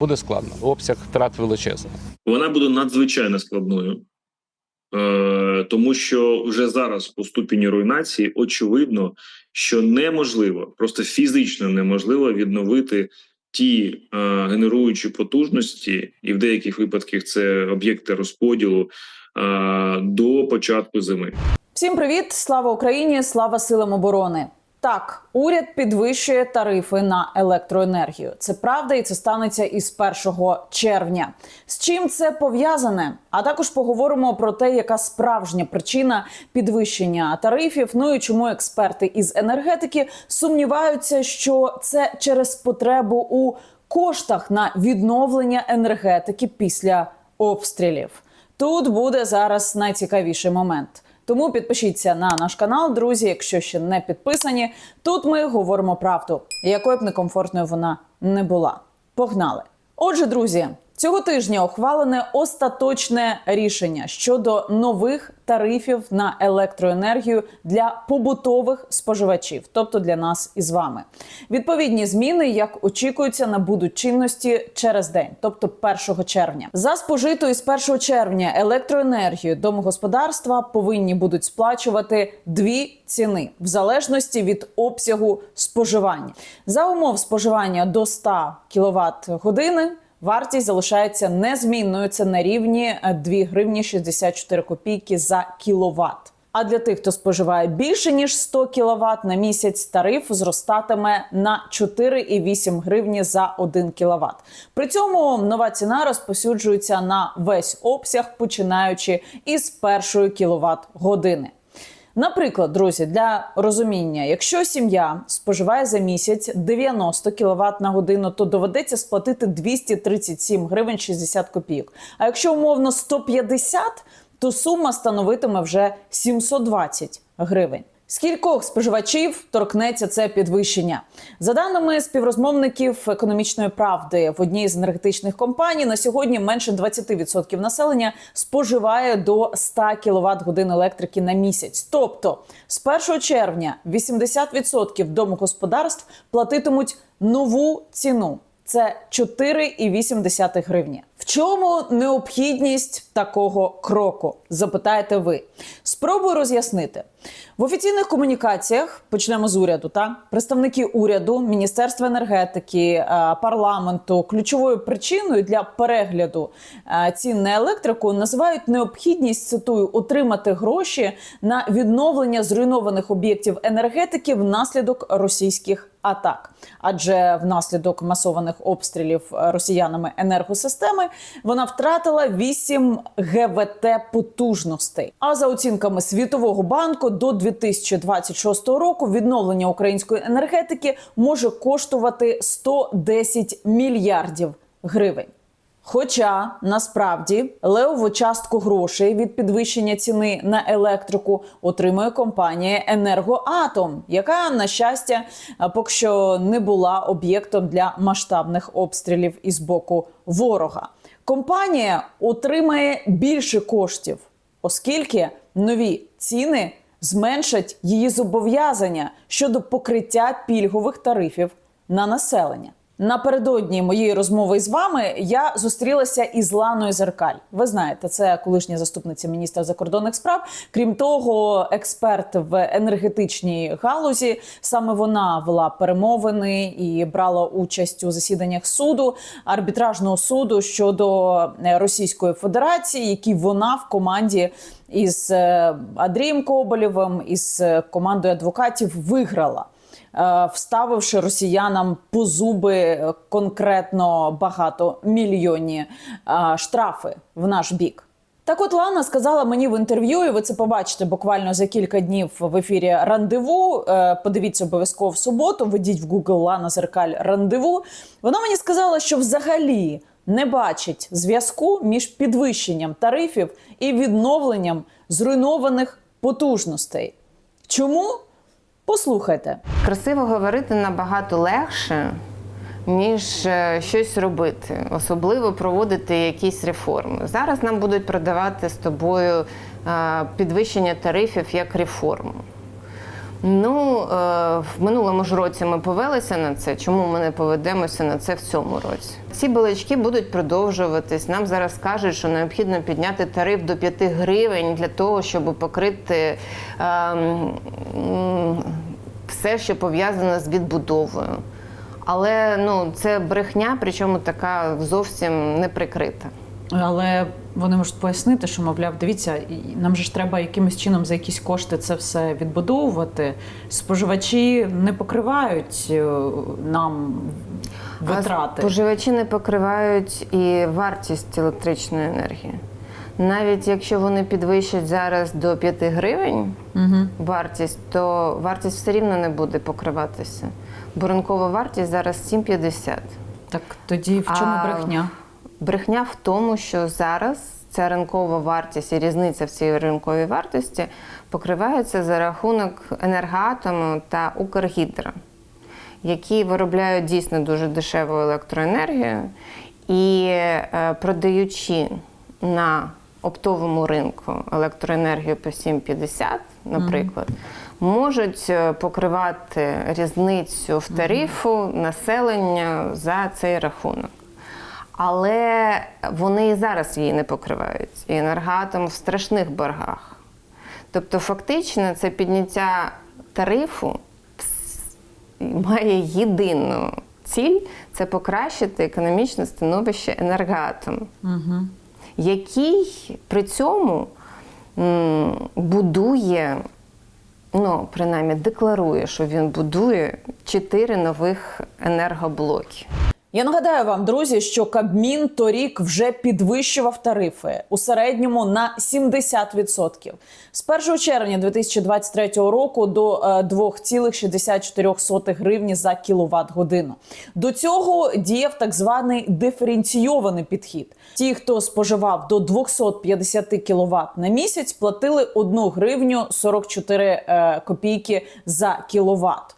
Буде складно. Обсяг втрат величезний. Вона буде надзвичайно складною, е, тому що вже зараз по ступені руйнації очевидно, що неможливо, просто фізично неможливо відновити ті е, генеруючі потужності, і в деяких випадках це об'єкти розподілу е, до початку зими. Всім привіт! Слава Україні! Слава силам оборони! Так, уряд підвищує тарифи на електроенергію. Це правда, і це станеться із 1 червня. З чим це пов'язане? А також поговоримо про те, яка справжня причина підвищення тарифів. Ну і чому експерти із енергетики сумніваються, що це через потребу у коштах на відновлення енергетики після обстрілів. Тут буде зараз найцікавіший момент. Тому підпишіться на наш канал, друзі, якщо ще не підписані. Тут ми говоримо правду, якою б некомфортною вона не була. Погнали! Отже, друзі, цього тижня ухвалене остаточне рішення щодо нових тарифів на електроенергію для побутових споживачів, тобто для нас із вами. Відповідні зміни, як очікуються, набудуть чинності через день, тобто 1 червня. За спожиту із 1 червня електроенергію домогосподарства повинні будуть сплачувати дві ціни в залежності від обсягу споживання. За умов споживання до 100 кВт години. Вартість залишається незмінною. Це на рівні е, 2 гривні 64 копійки за кіловат. А для тих, хто споживає більше ніж 100 кВт на місяць, тариф зростатиме на 4,8 гривні за 1 кВт. При цьому нова ціна розпосюджується на весь обсяг, починаючи із першої кВт години. Наприклад, друзі, для розуміння, якщо сім'я споживає за місяць 90 кВт на годину, то доведеться сплатити 237 гривень 60 копійок. А якщо умовно 150, то сума становитиме вже 720 гривень. Скількох споживачів торкнеться це підвищення? За даними співрозмовників економічної правди, в одній з енергетичних компаній на сьогодні менше 20% населення споживає до 100 кВт годин електрики на місяць. Тобто з 1 червня 80% домогосподарств платитимуть нову ціну. Це 4,8 гривні. В чому необхідність такого кроку? Запитаєте ви. Спробую роз'яснити. В офіційних комунікаціях почнемо з уряду. Та представники уряду, міністерства енергетики, е, парламенту ключовою причиною для перегляду е, цін на електрику називають необхідність цитую отримати гроші на відновлення зруйнованих об'єктів енергетики внаслідок російських атак. Адже внаслідок масованих обстрілів росіянами енергосистеми вона втратила 8 ГВТ потужностей. А за оцінками Світового банку до 2026 року відновлення української енергетики може коштувати 110 мільярдів гривень. Хоча насправді левову частку грошей від підвищення ціни на електрику отримує компанія Енергоатом, яка на щастя поки що не була об'єктом для масштабних обстрілів із боку ворога. Компанія отримає більше коштів, оскільки нові ціни зменшать її зобов'язання щодо покриття пільгових тарифів на населення. Напередодні моєї розмови з вами я зустрілася із Ланою Зеркаль. Ви знаєте, це колишня заступниця міністра закордонних справ. Крім того, експерт в енергетичній галузі. Саме вона вела перемовини і брала участь у засіданнях суду арбітражного суду щодо е, Російської Федерації, які вона в команді із е, Андрієм Коболєвим, із е, командою адвокатів виграла. Е, Вставивши росіянам по зуби е, конкретно багатомільйонні е, штрафи в наш бік. Так от Лана сказала мені в інтерв'ю, і ви це побачите буквально за кілька днів в ефірі рандеву. Подивіться обов'язково в суботу. Введіть в Google Лана Зеркаль рандеву. Вона мені сказала, що взагалі не бачить зв'язку між підвищенням тарифів і відновленням зруйнованих потужностей. Чому? Послухайте. Красиво говорити набагато легше, ніж е, щось робити, особливо проводити якісь реформи. Зараз нам будуть продавати з тобою е, підвищення тарифів як реформу. Ну, е, в минулому ж році ми повелися на це. Чому ми не поведемося на це в цьому році? ці балачки будуть продовжуватись. Нам зараз кажуть, що необхідно підняти тариф до 5 гривень для того, щоб покрити м, все, що пов'язане з відбудовою. Але ну, це брехня, причому така зовсім не прикрита. Але вони можуть пояснити, що мовляв, дивіться, нам же ж треба якимось чином за якісь кошти це все відбудовувати. Споживачі не покривають е, нам витрати. А споживачі не покривають і вартість електричної енергії. Навіть якщо вони підвищать зараз до 5 гривень Угу. вартість, то вартість все рівно не буде покриватися. Бо ринкова вартість зараз 7,50. Так тоді в чому А, брехня? Брехня в тому, що зараз ця ринкова вартість і різниця в цій ринковій вартості покривається за рахунок енергоатому та Укргідро, які виробляють дійсно дуже дешеву електроенергію і е, продаючи на оптовому ринку електроенергію по 7,50, наприклад, можуть е, покривати різницю в тарифу населення за цей рахунок. Але вони і зараз її не покривають. І енергоатом в страшних боргах. Тобто, фактично, це підняття тарифу має єдину ціль це покращити економічне становище енергоатому, Угу. Який при цьому будує, ну, принаймні декларує, що він будує чотири нових енергоблоки. Я нагадаю вам, друзі, що Кабмін торік вже підвищував тарифи у середньому на 70%. З 1 червня 2023 року до е, 2,64 гривні за кіловат годину. До цього діяв так званий диференційований підхід. Ті, хто споживав до 250 кіловат на місяць, платили 1 гривню 44 е, копійки за кіловат.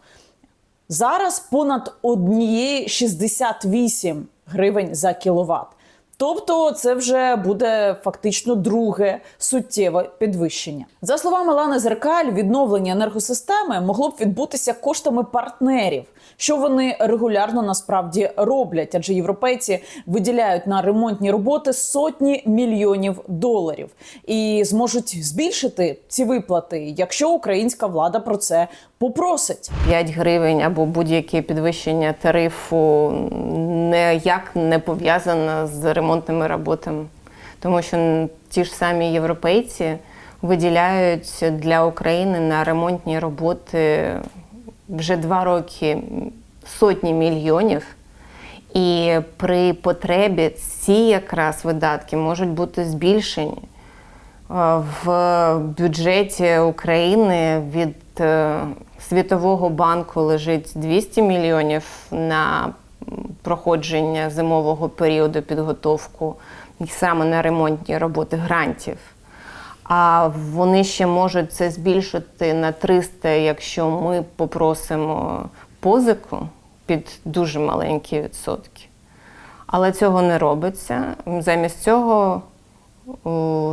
Зараз понад 1,68 гривень за кіловат. Тобто це вже буде фактично друге суттєве підвищення. За словами Лани Зеркаль, відновлення енергосистеми могло б відбутися коштами партнерів, що вони регулярно насправді роблять, адже європейці виділяють на ремонтні роботи сотні мільйонів доларів і зможуть збільшити ці виплати, якщо українська влада про це попросить. 5 гривень або будь-яке підвищення тарифу ніяк не пов'язано з ремонтними роботами. Тому що ті ж самі європейці виділяють для України на ремонтні роботи вже два роки сотні мільйонів. І при потребі ці якраз видатки можуть бути збільшені. Е, В бюджеті України від е, Світового банку лежить 200 мільйонів на проходження зимового періоду підготовку саме на ремонтні роботи грантів. А вони ще можуть це збільшити на 300, якщо ми попросимо позику під дуже маленькі відсотки. Але цього не робиться. Замість цього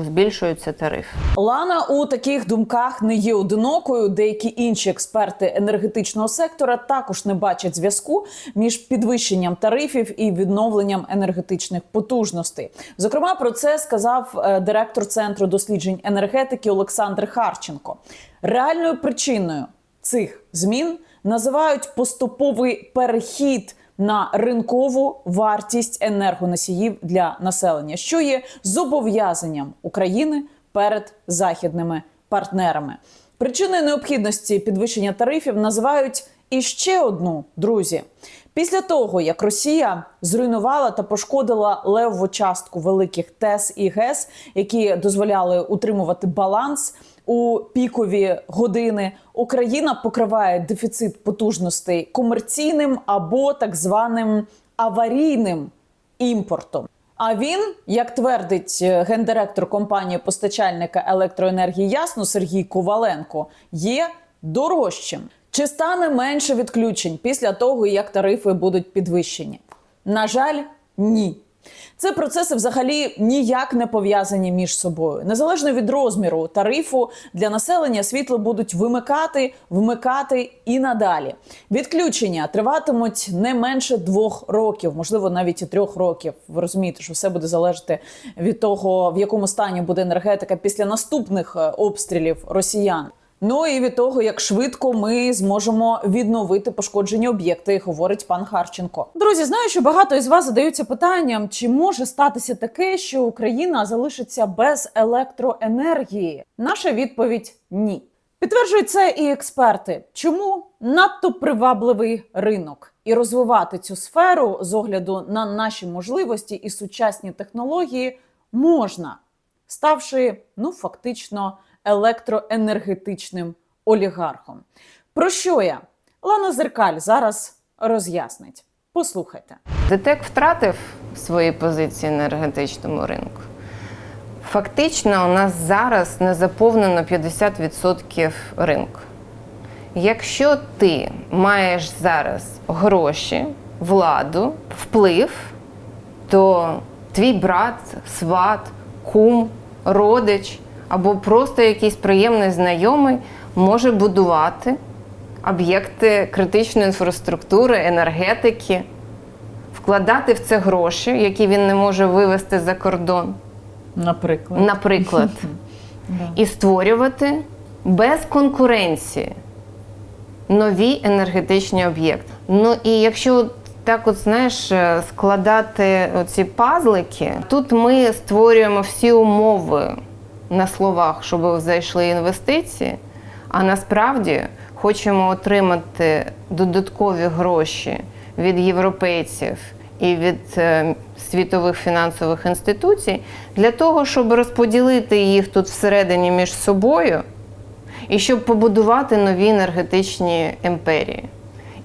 збільшується тариф. Лана у таких думках не є одинокою. Деякі інші експерти енергетичного сектора також не бачать зв'язку між підвищенням тарифів і відновленням енергетичних потужностей. Зокрема, про це сказав е, директор центру досліджень енергетики Олександр Харченко. Реальною причиною цих змін називають поступовий перехід на ринкову вартість енергоносіїв для населення, що є зобов'язанням України перед західними партнерами. Причиною необхідності підвищення тарифів називають іще одну друзі. Після того, як Росія зруйнувала та пошкодила левову частку великих ТЕС і ГЕС, які дозволяли утримувати баланс у пікові години, Україна покриває дефіцит потужностей комерційним або так званим аварійним імпортом. А він, як твердить е, гендиректор компанії постачальника електроенергії Ясно Сергій Коваленко, є дорожчим. Чи стане менше відключень після того, як тарифи будуть підвищені? На жаль, ні. Це процеси взагалі ніяк не пов'язані між собою. Незалежно від розміру тарифу для населення світло будуть вимикати, вмикати і надалі. Відключення триватимуть не менше двох років, можливо, навіть і трьох років. Ви розумієте, що все буде залежати від того, в якому стані буде енергетика після наступних е, обстрілів росіян. Ну і від того, як швидко ми зможемо відновити пошкоджені об'єкти, говорить пан Харченко. Друзі, знаю, що багато із вас задаються питанням, чи може статися таке, що Україна залишиться без електроенергії. Наша відповідь ні. Підтверджують це і експерти. Чому надто привабливий ринок і розвивати цю сферу з огляду на наші можливості і сучасні технології можна, ставши ну фактично електроенергетичним олігархом. Про що я? Лана Зеркаль зараз роз'яснить. Послухайте. ДТЕК втратив свої позиції на енергетичному ринку. Фактично, у нас зараз не заповнено 50% ринку. Якщо ти маєш зараз гроші, владу, вплив, то твій брат, сват, кум, родич або просто якийсь приємний знайомий може будувати об'єкти критичної інфраструктури, енергетики, вкладати в це гроші, які він не може вивезти за кордон, Наприклад, наприклад, і створювати без конкуренції нові енергетичні об'єкти. Ну і якщо так, от знаєш, е, складати ці пазлики, тут ми створюємо всі умови на словах, щоб зайшли інвестиції, а насправді хочемо отримати додаткові гроші від європейців і від е, світових фінансових інституцій для того, щоб розподілити їх тут всередині між собою і щоб побудувати нові енергетичні імперії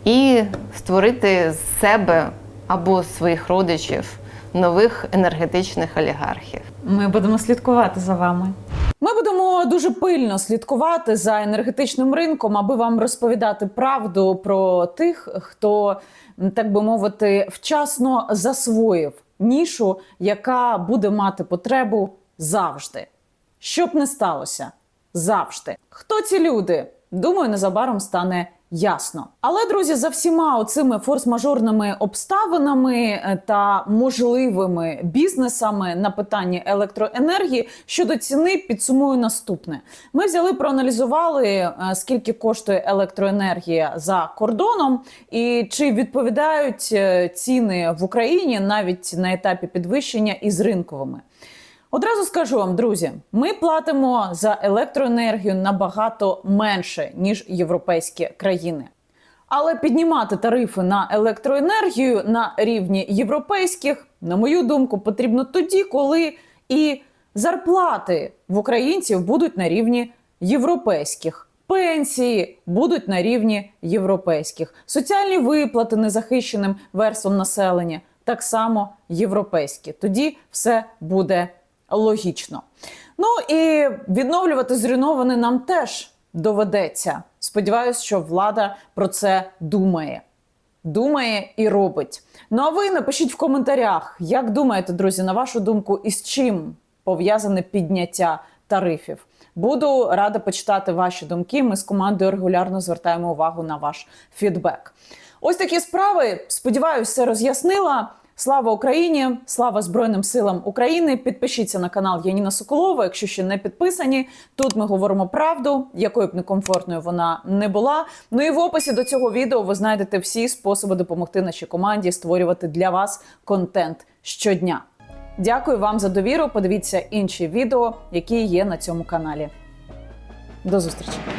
і створити з себе або своїх родичів нових енергетичних олігархів. Ми будемо слідкувати за вами. Ми будемо дуже пильно слідкувати за енергетичним ринком, аби вам розповідати правду про тих, хто, так би мовити, вчасно засвоїв нішу, яка буде мати потребу завжди. Щоб не сталося завжди. Хто ці люди? Думаю, незабаром стане ясно. Але друзі, за всіма оцими форс-мажорними обставинами е, та можливими бізнесами на питанні електроенергії щодо ціни підсумую наступне: ми взяли, проаналізували, е, скільки коштує електроенергія за кордоном, і чи відповідають е, ціни в Україні навіть на етапі підвищення із ринковими. Одразу скажу вам, друзі, ми платимо за електроенергію набагато менше ніж європейські країни. Але піднімати тарифи на електроенергію на рівні європейських, на мою думку, потрібно тоді, коли і зарплати в українців будуть на рівні європейських. Пенсії будуть на рівні європейських, соціальні виплати незахищеним верствам населення так само європейські. Тоді все буде логічно. Ну і відновлювати зруйноване нам теж доведеться. Сподіваюсь, що влада про це думає. Думає і робить. Ну а ви напишіть в коментарях, як думаєте, друзі, на вашу думку, із чим пов'язане підняття тарифів? Буду рада почитати ваші думки. Ми з командою регулярно звертаємо увагу на ваш фідбек. Ось такі справи. Сподіваюся, роз'яснила. Слава Україні! Слава Збройним силам України! Підпишіться на канал Яніна Соколова, якщо ще не підписані. Тут ми говоримо правду, якою б некомфортною вона не була. Ну і в описі до цього відео ви знайдете всі способи допомогти нашій команді створювати для вас контент щодня. Дякую вам за довіру. Подивіться інші відео, які є на цьому каналі. До зустрічі!